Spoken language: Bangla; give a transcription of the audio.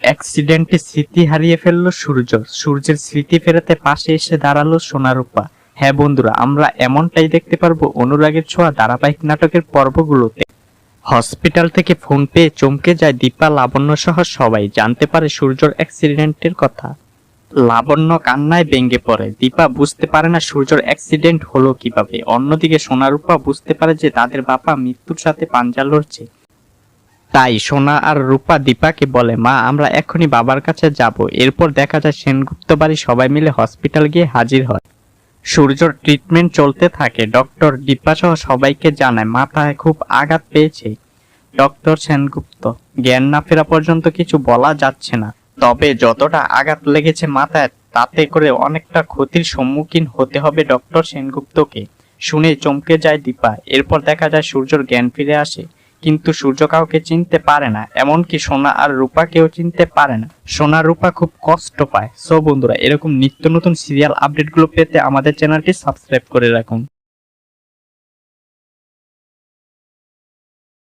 অ্যাক্সিডেন্টে স্মৃতি হারিয়ে ফেলল সূর্য। সূর্যের স্মৃতি ফেরাতে পাশে এসে দাঁড়াল সোনারূপা। হ্যাঁ বন্ধুরা, আমরা এমনটাই দেখতে পারব অনুরাগের ছোঁয়া ধারাবাহিক নাটকের পর্বগুলোতে। হসপিটাল থেকে ফোন পেয়ে চমকে যায় দীপা লাবণ্য সহ সবাই। জানতে পারে সূর্যর অ্যাক্সিডেন্টের কথা। লাবণ্য কান্নায় ভেঙে পড়ে। দীপা বুঝতে পারে না সূর্যর অ্যাক্সিডেন্ট হলো কীভাবে। অন্যদিকে সোনারূপা বুঝতে পারে যে তাদের বাবা মৃত্যুর সাথে পাঞ্জা লড়ছে। তাই সোনা আর রূপা দীপাকে বলে, মা, আমরা এখনই বাবার কাছে যাব। এরপর দেখা যায় সেনগুপ্ত বাড়ি সবাই মিলে হসপিটাল গিয়ে হাজির হয়। সূর্যর ট্রিটমেন্ট চলতে থাকে। ডক্টর দীপা সহ সবাইকে জানায়, মাথায় খুব আঘাত পেয়েছে। ডক্টর সেনগুপ্ত, জ্ঞান না ফেরা পর্যন্ত কিছু বলা যাচ্ছে না। তবে যতটা আঘাত লেগেছে মাথায়, তাতে করে অনেকটা ক্ষতির সম্মুখীন হতে হবে ডক্টর সেনগুপ্তকে। শুনে চমকে যায় দীপা। এরপর দেখা যায় সূর্যর জ্ঞান ফিরে আসে। কিন্তু সূর্য কাউকে চিনতে পারে না, এমনকি সোনা আর রূপা কেউ চিনতে পারে না। সোনা, রূপা খুব কষ্ট পায়। সো বন্ধুরা, এরকম নিত্য নতুন সিরিয়াল আপডেটগুলো পেতে আমাদের চ্যানেলটি সাবস্ক্রাইব করে রাখুন।